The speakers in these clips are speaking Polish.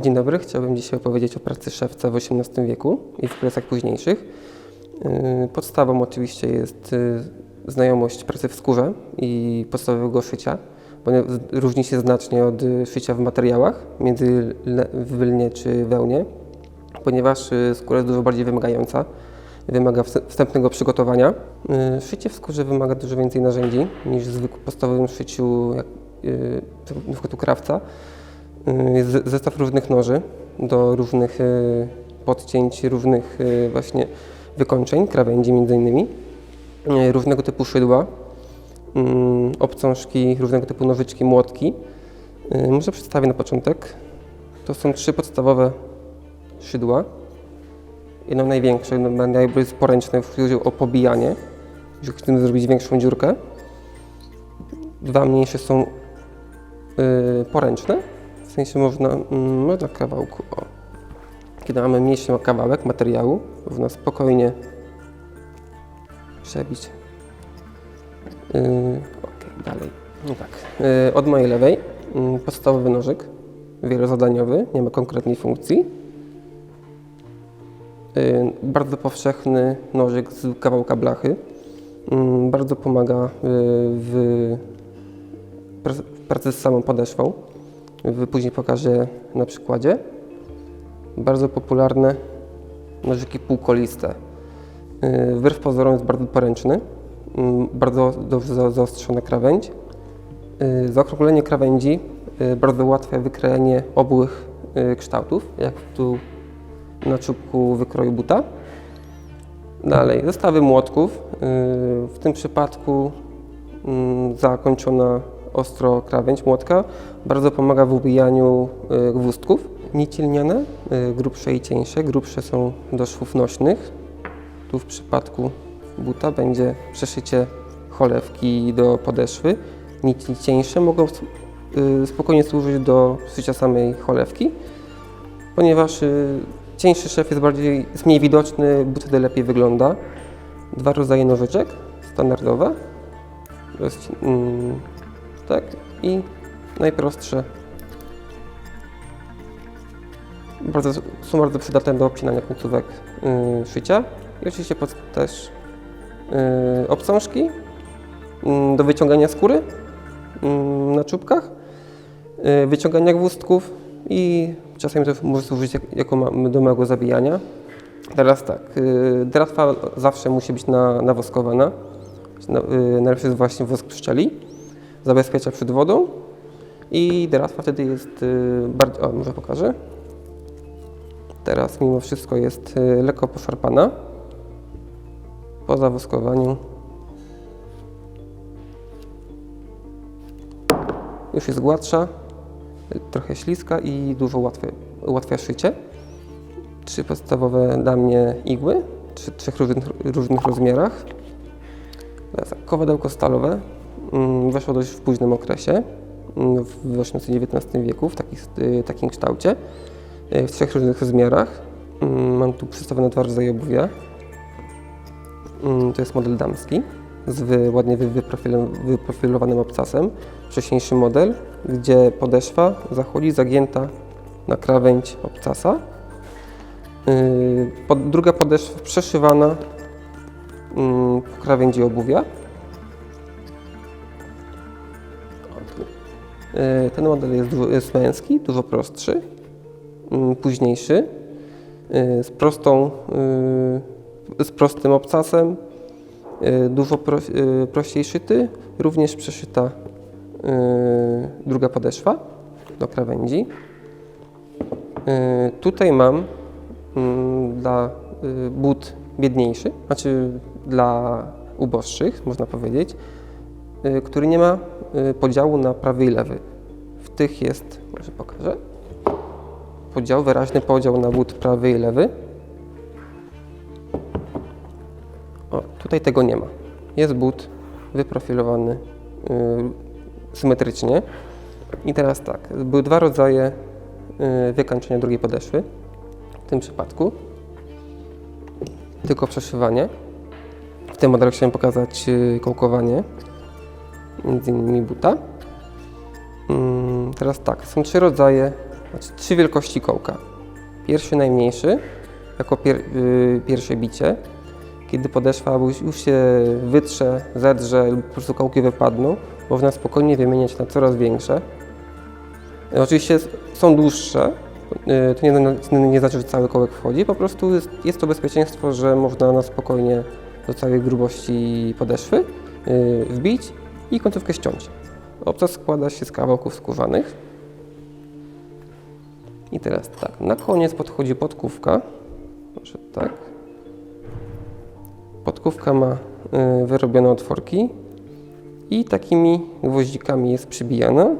Dzień dobry, chciałbym dzisiaj opowiedzieć o pracy szewca w XVIII wieku i w okresach późniejszych. Yy, Podstawą oczywiście jest yy, znajomość pracy w skórze i podstawowego szycia, bo różni się znacznie od y, szycia w materiałach, między w czy wełnie, ponieważ y, skóra jest dużo bardziej wymagająca, wymaga wst- wstępnego przygotowania. Y, Szycie w skórze wymaga dużo więcej narzędzi niż w podstawowym szyciu, jak y, u krawca. Y, Jest ze- zestaw różnych noży do różnych y, podcięć, różnych y, właśnie wykończeń, krawędzi między innymi, różnego typu szydła, mm, obcążki, różnego typu nożyczki, młotki. Może przedstawię na początek. To są trzy podstawowe szydła. Jedno największe, jedno najbardziej poręczne, w chodzi o pobijanie, jeżeli chcemy zrobić większą dziurkę. Dwa mniejsze są poręczne, w sensie można, mm, można kawałku, o. Kiedy mamy mniejszy kawałek materiału, można spokojnie przebić. Yy, ok, dalej. No tak. Yy, od mojej lewej mm, podstawowy nożyk, wielozadaniowy, nie ma konkretnej funkcji. Yy, bardzo powszechny nożyk z kawałka blachy. Yy, bardzo pomaga yy, w pracy z samą podeszwą. Później pokażę na przykładzie. Bardzo popularne nożyki półkoliste. Yy, Wbrew pozorom jest bardzo poręczny, yy, bardzo dobrze za- zaostrzona krawędź. Yy, Zaokrąglenie krawędzi yy, bardzo łatwe wykrojenie obłych kształtów, jak tu na czubku wykroju buta. Dalej, zestawy młotków. W tym przypadku mm, zakończona ostro krawędź młotka bardzo pomaga w ubijaniu y, gwózdków. Nici lniane, y, grubsze i cieńsze. Grubsze są do szwów nośnych. Tu w przypadku buta będzie przeszycie cholewki do podeszwy. Nici cieńsze mogą y, spokojnie służyć do szycia samej cholewki, ponieważ cieńszy szef jest, bardziej, jest mniej widoczny, but wtedy lepiej wygląda. Dwa rodzaje nożyczek, standardowe, mm, tak, i najprostsze. Bardzo, są bardzo przydatne do obcinania końcówek y, szycia. I oczywiście też y, obcążki y, do wyciągania skóry y, na czubkach, y, wyciągania gwózdków i czasami to może służyć jak, jako ma, do małego zabijania. Teraz tak, y, dratwa zawsze musi być na, nawoskowana. Na, y, najlepszy jest właśnie wosk pszczeli. Zabezpiecza przed wodą i dratwa wtedy jest y, bardzo... O, może pokażę. Teraz mimo wszystko jest y, lekko poszarpana po zawoskowaniu. Już jest gładsza, trochę śliska i dużo łatwe, ułatwia szycie. Trzy podstawowe dla mnie igły, trzy, trzech różnych, różnych rozmiarach. Kowadełko stalowe mm, weszło dość w późnym okresie, mm, w XIX wieku, w y, takim kształcie, y, w trzech różnych rozmiarach. Mm, Mam tu przedstawione dwa rodzaje obuwia. To jest model damski z ładnie wy, wyprofilo, wyprofilowanym obcasem. Wcześniejszy model, gdzie podeszwa zachodzi zagięta na krawędź obcasa. Pod, druga podeszwa przeszywana po krawędzi obuwia. Ten model jest, jest męski, dużo prostszy, mm, późniejszy, yy, z, prostą, yy, z prostym obcasem, dużo pro, prościej szyty, również przeszyta druga podeszwa do krawędzi. Tutaj mam mm, dla but biedniejszy, znaczy dla uboższych, można powiedzieć, który nie ma podziału na prawy i lewy. W tych jest, może pokażę, podział, wyraźny podział na but prawy i lewy. O, tutaj tego nie ma. Jest but wyprofilowany y, symetrycznie. I teraz tak, były dwa rodzaje y, wykańczenia drugiej podeszwy w tym przypadku. Tylko przeszywanie. W tym modelu chciałem pokazać y, kołkowanie, między innymi buta. Mm, Teraz tak, są trzy rodzaje znaczy trzy wielkości kołka. Pierwszy najmniejszy, jako pier, y, pierwsze bicie, kiedy podeszwa już, się wytrze, zedrze lub po prostu kołki wypadną, można spokojnie wymieniać na coraz większe. Oczywiście są dłuższe, y, to nie, nie znaczy, że cały kołek wchodzi, po prostu jest, jest to bezpieczeństwo, że można na spokojnie do całej grubości podeszwy y, wbić i końcówkę ściąć. Obcas składa się z kawałków skórzanych. I teraz tak, na koniec podchodzi podkówka. Może tak. Podkówka ma y, wyrobione otworki i takimi gwoździkami jest przybijana.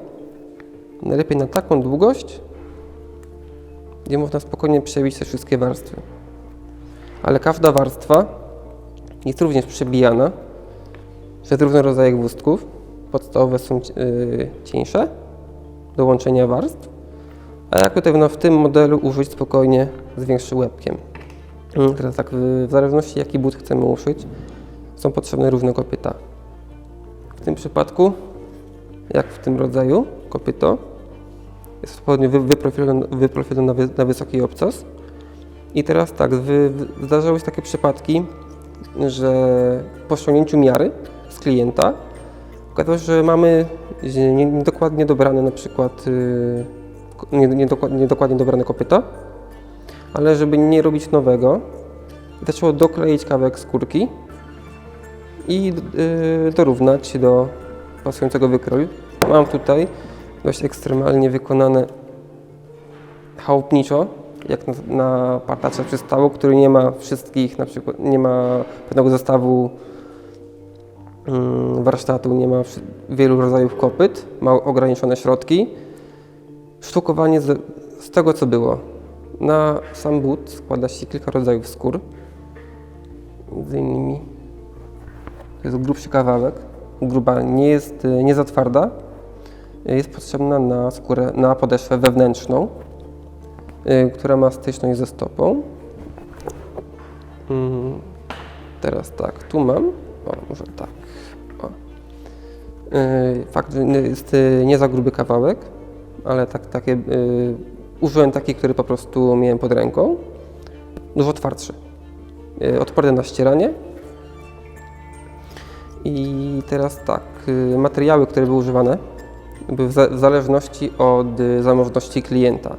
Najlepiej na taką długość, gdzie można spokojnie przebić te wszystkie warstwy. Ale każda warstwa jest również przebijana przez różne rodzaje gwózdków. Podstawowe są y, cieńsze do łączenia warstw, a jak tutaj no, w tym modelu użyć spokojnie z większym łebkiem. Mm, Teraz tak, w, zależności jaki but chcemy uszyć, są potrzebne różne kopyta. W tym przypadku, jak w tym rodzaju kopyto, jest odpowiednio wy, wyprofilowany, wyprofilowany na, wy, na wysoki obcas. I teraz tak, zdarzały się takie przypadki, że po ściągnięciu miary z klienta okazało się, że mamy nie- niedokładnie dobrane na przykład nie- niedokładnie, niedokładnie dobrane kopyta, ale żeby nie robić nowego, zaczęło dokleić kawałek skórki i yy, dorównać do pasującego wykroju. Mam tutaj dość ekstremalnie wykonane chałupniczo, jak na, na partacza przystało, który nie ma wszystkich, na przykład nie ma pewnego zestawu warsztatu, nie ma wielu rodzajów kopyt, ma ograniczone środki. Sztukowanie z, z tego, co było. Na sam but składa się kilka rodzajów skór. Między innymi to jest grubszy kawałek. Gruba nie jest y, nie za twarda. Jest potrzebna na skórę, na podeszwę wewnętrzną, y, która ma styczność ze stopą. Mm, Teraz tak, tu mam. O, może tak. Y, Fakt, że jest y, nie za gruby kawałek, ale tak, takie, y, użyłem taki, który po prostu miałem pod ręką. Dużo twardszy. Odporny na ścieranie. I teraz tak, materiały, które były używane, były w, za, w zależności od zamożności klienta.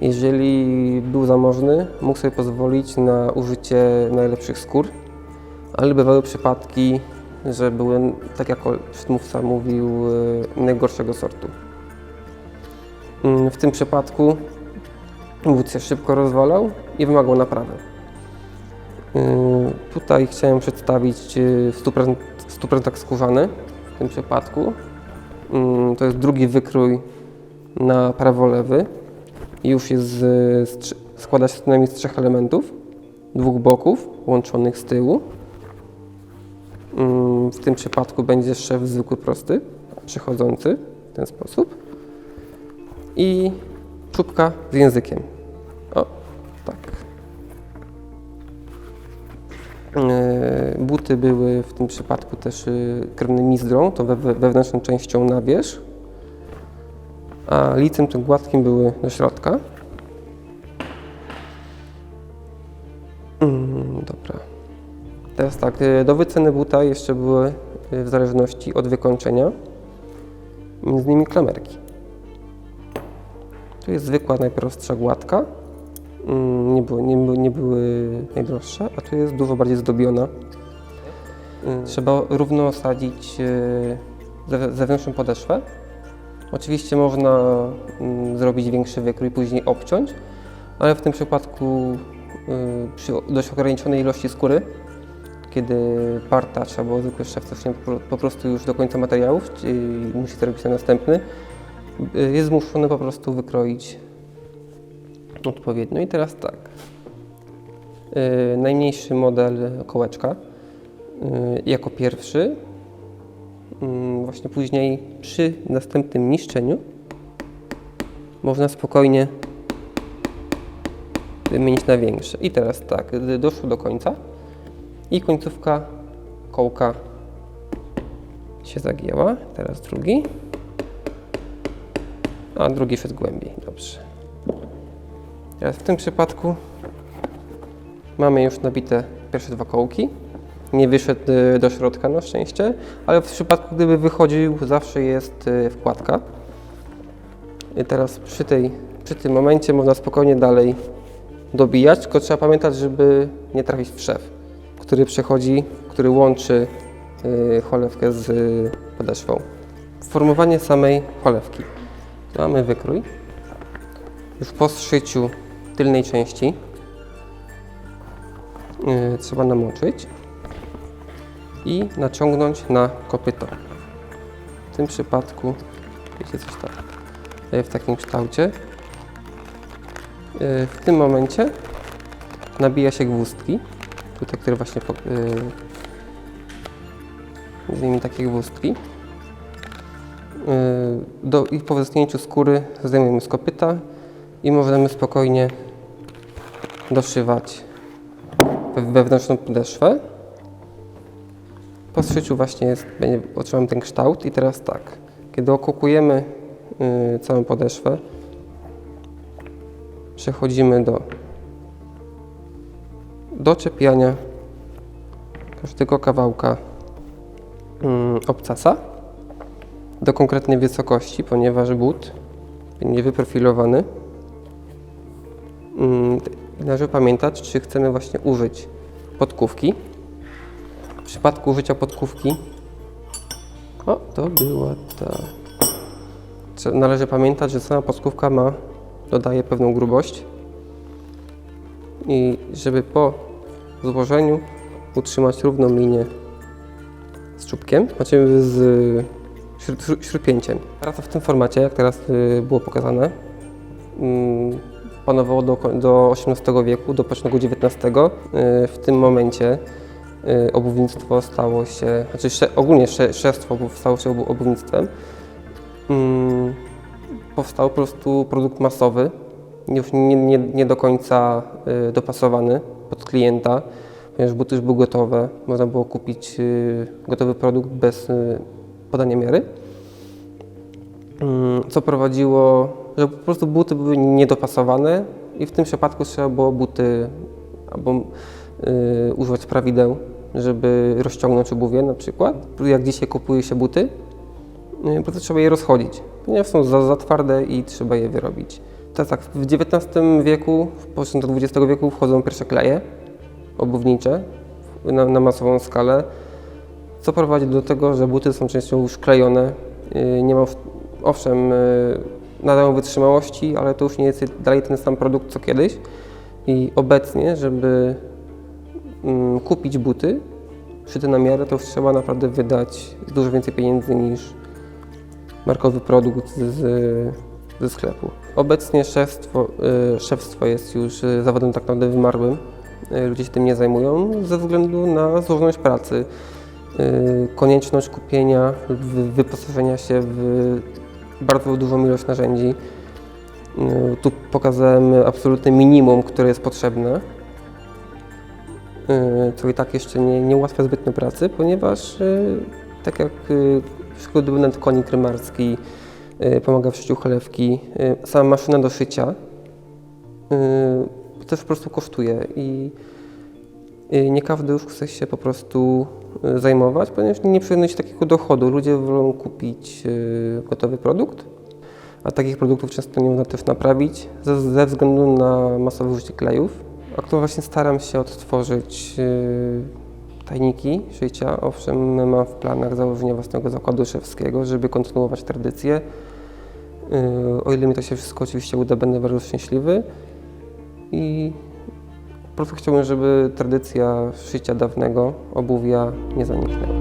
Jeżeli był zamożny, mógł sobie pozwolić na użycie najlepszych skór, ale bywały przypadki, że były, tak jak przedmówca mówił, y, najgorszego sortu. Mm, W tym przypadku wód się szybko rozwalał i wymagał naprawy. Y, Tutaj chciałem przedstawić w 100%, w 100% skórzany w tym przypadku. Mm, To jest drugi wykrój na prawo-lewy. Już jest z, składa się co najmniej z trzech elementów, dwóch boków łączonych z tyłu. Mm, W tym przypadku będzie szef zwykły, prosty, przechodzący w ten sposób. I czubka z językiem. O, tak. E, Buty były w tym przypadku też y, krewnym mizdrą, to we, we- wewnętrzną częścią na wierzch, a licem tym gładkim były do środka. Teraz tak, y, do wyceny buta jeszcze były y, w zależności od wykończenia, między innymi klamerki. Tu jest zwykła, najprostsza gładka, Mm, nie, nie, były- nie były najdroższe, a tu jest dużo bardziej zdobiona. Y, Trzeba równo osadzić zew- zewnętrzną podeszwę. Oczywiście można mm, zrobić większy wykrój, później obciąć, ale w tym przypadku przy dość ograniczonej ilości skóry, kiedy partacz albo zwykły szef coś nie po, prostu już do końca materiałów, czyli musi zrobić ten następny, y, jest zmuszony po prostu wykroić odpowiednio. I teraz tak. Yy, najmniejszy model kołeczka yy, jako pierwszy. Właśnie później przy następnym niszczeniu można spokojnie wymienić na większe. I teraz tak, doszło do końca i końcówka kołka się zagięła. Teraz drugi. A drugi szedł głębiej. Dobrze. Teraz w tym przypadku mamy już nabite pierwsze dwa kołki. Nie wyszedł y, do środka na szczęście, ale w przypadku gdyby wychodził zawsze jest y, wkładka. I teraz przy, tej, przy tym momencie można spokojnie dalej dobijać, tylko trzeba pamiętać, żeby nie trafić w szef, który przechodzi, który łączy y, cholewkę z y, podeszwą. Formowanie samej cholewki. Mamy wykrój. Już po zszyciu tylnej części y, trzeba namoczyć i naciągnąć na kopyto. W tym przypadku, wiecie coś tak, w takim kształcie. W tym momencie nabija się gwózdki, tutaj, które właśnie y, między innymi takie gwózdki. Y, Do, I po wyschnięciu skóry zdejmujemy z kopyta i możemy spokojnie doszywać we- wewnętrzną podeszwę. Po zszyciu właśnie jest, będzie, otrzymamy ten kształt i teraz tak, kiedy okukujemy y, całą podeszwę, przechodzimy do doczepiania każdego kawałka mm, obcasa do konkretnej wysokości, ponieważ but będzie wyprofilowany. Mm, Należy pamiętać, czy chcemy właśnie użyć podkówki. W przypadku użycia podkówki, o, to była ta. Należy pamiętać, że sama podkówka ma, dodaje pewną grubość i żeby po złożeniu utrzymać równą linię z czubkiem, znaczy z śrupięciem. Praca w tym formacie, jak teraz y, było pokazane, mm, panowało do, do XVIII wieku, do początku XIX. Y, W tym momencie y, obuwnictwo stało się, znaczy ogólnie sze, szewstwo stało się obu, obuwnictwem. Mm, Powstał po prostu produkt masowy, już nie, nie, nie do końca dopasowany pod klienta, ponieważ buty już były gotowe. Można było kupić y, gotowy produkt bez y, podania miary. Mm, Co prowadziło, że po prostu buty były niedopasowane i w tym przypadku trzeba było buty albo y, używać prawideł, żeby rozciągnąć obuwie na przykład. Jak dzisiaj kupuje się buty, po prostu trzeba je rozchodzić, ponieważ są za, za twarde i trzeba je wyrobić. To tak, w XIX wieku, w początku do XX wieku wchodzą pierwsze kleje obuwnicze na, na masową skalę, co prowadzi do tego, że buty są częścią już klejone. Yy, Nie ma, owszem, yy, nadają wytrzymałości, ale to już nie jest dalej ten sam produkt co kiedyś. I obecnie, żeby mm, kupić buty szyte na miarę, to już trzeba naprawdę wydać dużo więcej pieniędzy niż markowy produkt z, ze sklepu. Obecnie szewstwo, y, jest już y, zawodem tak naprawdę wymarłym. Y, Ludzie się tym nie zajmują ze względu na złożoność pracy, konieczność kupienia, wy- wyposażenia się w bardzo dużą ilość narzędzi. Tu pokazałem absolutne minimum, które jest potrzebne, co i tak jeszcze nie, nie ułatwia zbytnio pracy, ponieważ tak jak y, szkodobunent konik rymarski pomaga w szyciu cholewki, y, sama maszyna do szycia y, też po prostu kosztuje i y, nie każdy już chce się po prostu y, zajmować, ponieważ nie przynosi takiego dochodu. Ludzie wolą kupić y, gotowy produkt, a takich produktów często nie można też naprawić ze, względu na masowe użycie klejów. Aktualnie właśnie staram się odtworzyć y, tajniki szycia. Owszem, mam w planach założenia własnego zakładu szewskiego, żeby kontynuować tradycję. Y, O ile mi to się wszystko oczywiście uda, będę bardzo szczęśliwy. I po prostu chciałbym, żeby tradycja szycia dawnego obuwia nie zaniknęła.